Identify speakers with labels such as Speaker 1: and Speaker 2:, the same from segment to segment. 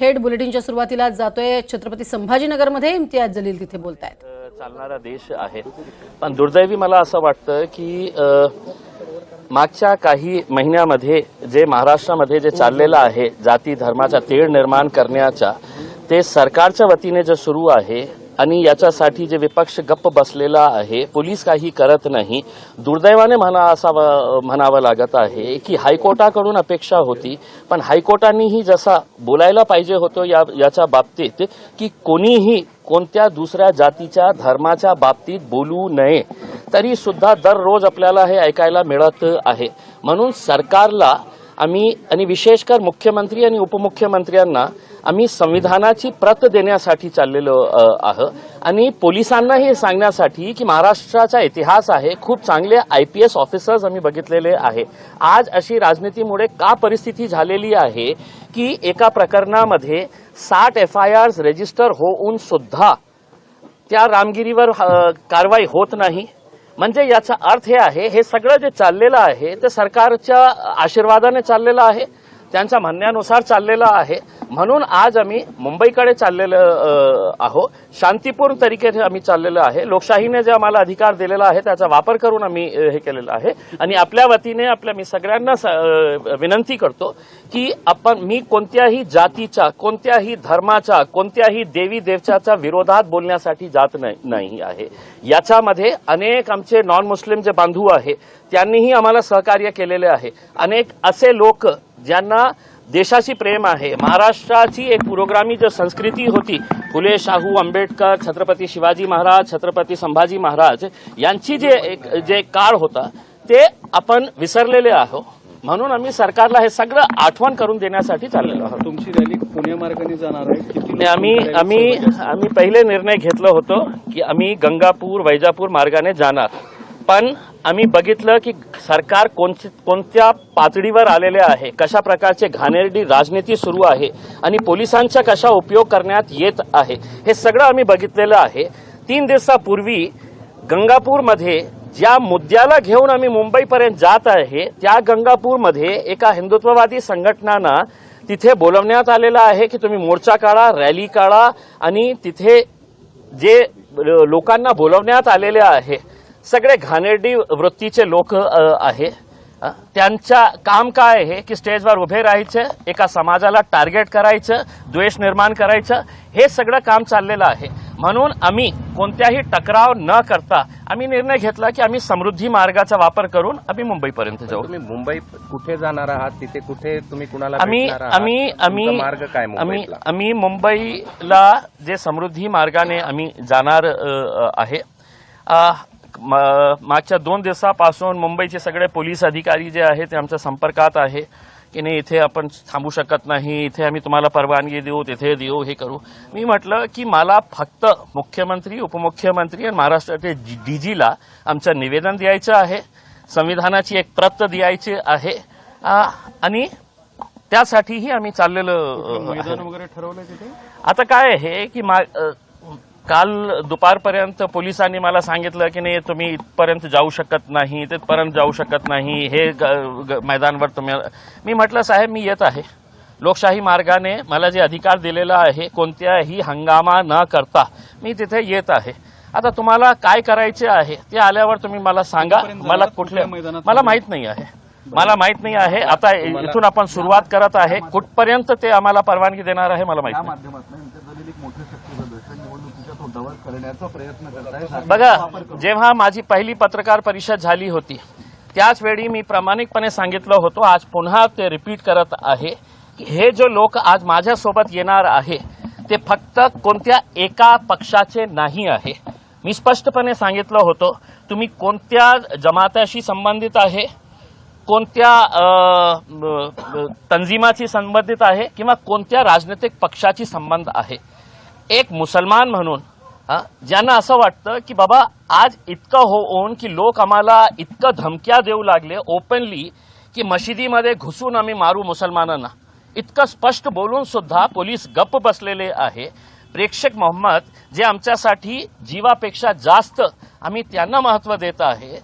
Speaker 1: थेट बुलेटिनच्या सुरुवातीला जातोय छत्रपती संभाजीनगरमध्ये. इम्तियाज जलील तिथे बोलत आहेत
Speaker 2: चालणारा देश आहे. पण दुर्दैवी मला असं वाटतं की मागच्या काही महिन्यामध्ये जे महाराष्ट्रामध्ये जे चाललेलं आहे जाती धर्माचा तेढ निर्माण करण्याचा ते सरकारच्या वतीने जे सुरू आहे आणि याच्यासाठी जे विपक्ष गप्प बसलेला आहे पोलीस काही करत नाही. दुर्दैवाने म्हणा असावं म्हणावं लागत आहे की हायकोर्टाकडून अपेक्षा होती पण हायकोर्टानेही जसा बोलायला पाहिजे होतो या याच्या बाबतीत की कोणीही कोणत्या दुसऱ्या जातीच्या धर्माच्या बाबतीत बोलू नये तरी सुद्धा दररोज आपल्याला हे ऐकायला मिळत आहे. म्हणून सरकारला आम्ही आणि विशेषकर मुख्यमंत्री आणि उपमुख्यमंत्र्यांना आम्ही संविधानाची प्रत देण्यासाठी चाललेलो अ, आहोत आणि पोलिसांना हे सांगण्यासाठी की महाराष्ट्राचा इतिहास आहे खूप चांगले आय पी एस ऑफिसर्स आम्ही बघितलेले आहे. आज अशी राजनीतीमुळे का परिस्थिती झालेली आहे की एका प्रकरणामध्ये साठ एफ आय आर्स रजिस्टर होऊन सुद्धा त्या रामगिरीवर कारवाई होत नाही? म्हणजे याचा अर्थ हे आहे हे सगळं जे चाललेलं आहे ते सरकारच्या आशीर्वादाने चाललेलं आहे? त्यांच्या म्हणण्यानुसार चाललेलं आहे. म्हणून आज आम्ही मुंबईकडे चाललेलं आहो. शांतीपूर्ण तरीकेने आम्ही चाललेलो आहे. लोकशाहीने जे आम्हाला अधिकार दिलेला आहे त्याचा वापर करून आम्ही हे केलेलं आहे. आणि आपल्या वतीने आपल्या मी सगळ्यांना स- विनंती करतो की आपण मी कोणत्याही जातीच्या कोणत्याही धर्माच्या कोणत्याही देवी देवताच्या विरोधात बोलण्यासाठी जात नाही नाही आहे. याच्यामध्ये अनेक आमचे नॉन मुस्लिम जे बांधव आहे त्यांनीही आम्हाला सहकार्य केलेले आहे. अनेक असे लोक ज्यांना देशाची प्रेम आहे. महाराष्ट्राची एक पुरोगामी जो संस्कृती होती फुले शाहू आंबेडकर छत्रपती शिवाजी महाराज छत्रपती संभाजी महाराज यांची जे एक जे काळ होता ते आपण विसरलेले आहोत. म्हणून आम्ही सरकारला हे सगळं आठवण करून देण्यासाठी चाललेलो आहोत.
Speaker 3: तुमची रॅली पुणे मार्गाने जाणार आहे.
Speaker 2: आम्ही आम्ही आम्ही पहिले निर्णय घेतला होतो की आम्ही गंगापूर वैजापूर मार्गाने जाणार. पण आम्ही बघितलं की सरकार कोणती कोणत्या पातळीवर आलेले आहे कशा प्रकारचे घाणेरडी राजनीती सुरू आहे आणि पोलिसांचा कशा उपयोग करण्यात येत आहे हे सगळं आम्ही बघितलेलं आहे. तीन दिवसापूर्वी गंगापूरमध्ये ज्या मुद्द्याला घेऊन आम्ही मुंबईपर्यंत जात आहे त्या गंगापूरमध्ये एका हिंदुत्ववादी संघटनांना तिथे बोलवण्यात आलेलं आहे की तुम्ही मोर्चा काढा रॅली काढा आणि तिथे जे लोकांना बोलवण्यात आलेले आहे सगळे घाणेरडी वृत्तीचे लोक आहे. त्यांच्या काम काय आहे? की स्टेजवर उभे राहायचं एका समाजाला टार्गेट करायचं द्वेष निर्माण करायचं हे सगळं काम चाललेलं आहे. म्हणून आम्ही कोणत्याही टकराव न करता आम्ही निर्णय घेतला की आम्ही समृद्धी मार्गाचा वापर करून आम्ही मुंबईपर्यंत जाऊ.
Speaker 4: तुम्ही मुंबई कुठे जाणार आहात? तिथे कुठे तुम्ही कुणाला
Speaker 2: आम्ही? आम्ही आम्ही
Speaker 4: मार्ग काय
Speaker 2: आम्ही आम्ही मुंबईला जे समृद्धी मार्गाने आम्ही जाणार आहे मागच्या दोन दिवसापासून मुंबईचे सगळे पोलीस अधिकारी जे आहेत ते आमच्या संपर्कात आहे. की नाही इथे आपण थांबू शकत नाही इथे आम्ही तुम्हाला परवानगी देऊ तिथे देऊ हे करू. मी म्हटलं की मला फक्त मुख्यमंत्री उपमुख्यमंत्री आणि महाराष्ट्राचे डीजीला आमचं निवेदन द्यायचं आहे. संविधानाची एक प्रत द्यायची आहे. आणि त्यासाठीही आम्ही चाललेलो
Speaker 3: वगैरे ठरवलंय तिथे?
Speaker 2: आता काय आहे की मा काल दुपारपर्यंत पोलिसांनी मला सांगितलं की नाही तुम्ही इथपर्यंत जाऊ शकत नाही तिथपर्यंत जाऊ शकत नाही हे मैदानवर तुम्ही मी म्हटलं साहेब मी येत आहे. लोकशाही मार्गाने मला जे अधिकार दिलेला आहे कोणत्याही हंगामा न करता मी तिथे येत आहे. आता तुम्हाला काय करायचे आहे ते आल्यावर तुम्ही मला सांगा. मला? कुठल्या मला माहीत नाही आहे. मला माहीत नाही आहे. आता इथून आपण सुरुवात करत आहे. कुठपर्यंत ते आम्हाला परवानगी देणार आहे मला माहीत नाही
Speaker 5: माध्यमातून इम्तियाज एक मोठं शक्ती प्रदर्शन करण्याचा प्रयत्न करताय.
Speaker 2: बघा जेव्हा माझी पहिली पत्रकार परिषद झाली होती त्याच वेळी मी प्रामाणिकपणे सांगितलं होतं आज पुन्हा ते रिपीट करत आहे की हे जो लोक आज माझ्यासोबत येणार आहे ते फक्त कोणत्या एका पक्षाचे नाही आहे. मी स्पष्टपणे सांगितलं होतं तुम्ही कोणत्या जमाताशी संबंधित आहे कोणत्या तंजिमाशी संबंधित आहे किंवा कोणत्या राजनैतिक पक्षाची संबंध आहे. एक मुसलमान म्हणून हा, ज्यांना असं वाटतं की बाबा आज इतकं होऊन की लोक आम्हाला इतकं धमक्या देऊ लागले ओपनली की मशिदीमध्ये घुसून आम्ही मारू मुसलमानांना. इतकं स्पष्ट बोलून सुद्धा पोलीस गप्प बसलेले आहे. प्रेक्षक मोहम्मद जे आमच्यासाठी जीवापेक्षा जास्त आम्ही त्यांना महत्त्व देत आहे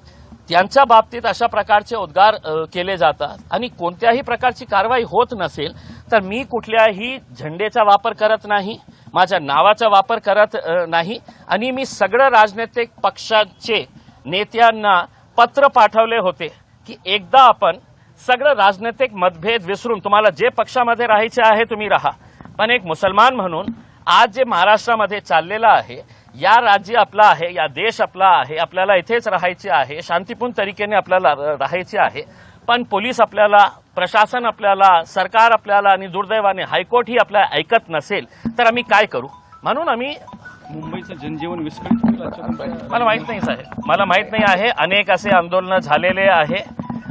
Speaker 2: त्यांच्या बाबतीत अशा प्रकारचे उद्गार केले जातात. आणि कोणत्याही प्रकारची कारवाई होत नसेल तर मी कुठल्याही झेंडेचा वापर करत नाही. माझ्या नावाचा वापर करत नाही. आणि मी सगळं राजनैतिक पक्षाचे नेत्यांना पत्र पाठवले होते की एकदा आपण सगळं राजनैतिक मतभेद विसरून तुम्हाला जे पक्षामध्ये राहायचे आहे तुम्ही राहा. पण एक मुसलमान म्हणून आज जे महाराष्ट्रामध्ये चाललेलं आहे या राज्य आपला आहे या देश आपला आहे आपल्याला इथेच राहायचे आहे शांतीपूर्ण तरीकेने आपल्याला राहायचे आहे पण पोलीस आपल्याला प्रशासन आपल्याला सरकार आपल्याला आणि दुर्दैवाने हायकोर्ट ही आपल्याला ऐकत नसेल तर आम्ही काय करू? म्हणून आम्ही
Speaker 3: मुंबईचं जनजीवन विस्कळीत
Speaker 2: मला माहीत नाही साहेब. मला माहीत नाही आहे. अनेक असे आंदोलनं झालेले आहे.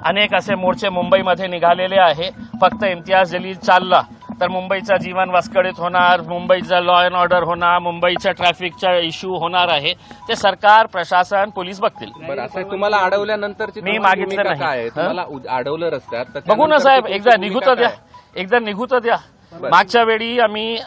Speaker 2: अनेक असे मोर्चे मुंबईमध्ये निघालेले आहे. फक्त इम्तियाज जलील चालला. तर मुंबईचं जीवन विस्कळीत होणार मुंबईचं लॉ अँड ऑर्डर होणार मुंबईच्या ट्रॅफिकचा इश्यू होणार आहे. ते सरकार प्रशासन पोलीस बघतील.
Speaker 4: बरं असं तुम्हाला अडवल्यानंतरची
Speaker 2: मी मागितलं नाही.
Speaker 4: तुम्हाला अडवलं रस्त्यात
Speaker 2: बघू ना साहेब एकदा निघू तर द्या? एकदा निघू तर द्या मागच्या वेळी आम्ही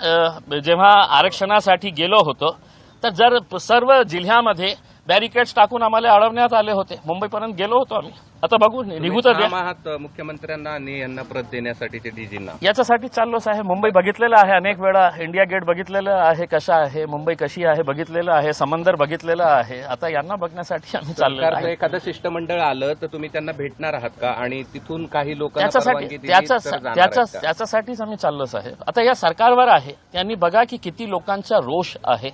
Speaker 2: जेव्हा आरक्षणासाठी गेलो होतो तर जर सर्व जिल्ह्यामध्ये बॅरिकेड्स टाकून आम्हाला अडवण्यात आले होते. मुंबईपर्यंत गेलो होतो आम्ही. आता बघू निघू तर द्या.
Speaker 4: ठाम आहात मुख्यमंत्र्यांना आणि यांना प्रत देण्यासाठीचे डीजींना.
Speaker 2: याच्यासाठी चाललो साहेब. मुंबई बघितलेलं आहे अनेक वेळा. इंडिया गेट बघितलेलं आहे कशा आहे मुंबई कशी आहे बघितलेलं आहे समंदर बघितलेलं आहे. आता यांना बघण्यासाठी आम्ही चाललो
Speaker 4: सरकारचं
Speaker 2: आहे
Speaker 4: एखादं शिष्टमंडळ आलं तर तुम्ही त्यांना भेटणार आहात का? आणि तिथून काही लोकांना
Speaker 2: त्याच्यासाठी
Speaker 4: परवानगी दिली
Speaker 2: त्याच्या
Speaker 4: तर जाणार
Speaker 2: त्याच्या
Speaker 4: आहेत का?
Speaker 2: त्याच्यासाठीच आम्ही चाललो साहेब. आता या सरकारवर आहे. त्यांनी बघा की किती लोकांचा रोष आहे.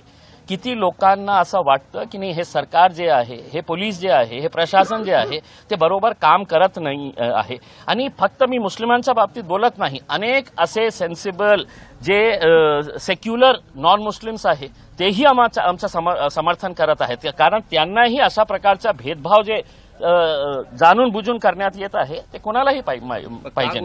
Speaker 2: किती लोकांना असं वाटतं की नाही हे सरकार जे आहे हे पोलीस जे आहे हे प्रशासन जे आहे ते बरोबर काम करत नाही आहे. आणि फक्त मी मुस्लिमांच्या बाबतीत बोलत नाही. अनेक असे सेन्सिबल जे सेक्युलर नॉन मुस्लिम्स आहे तेही आमचं आमचं सम- समर्थन करत आहेत. कारण त्यांनाही अशा प्रकारचा भेदभाव जे जाणून बुजून करण्यात येत आहे ते कोणालाही पाहिजे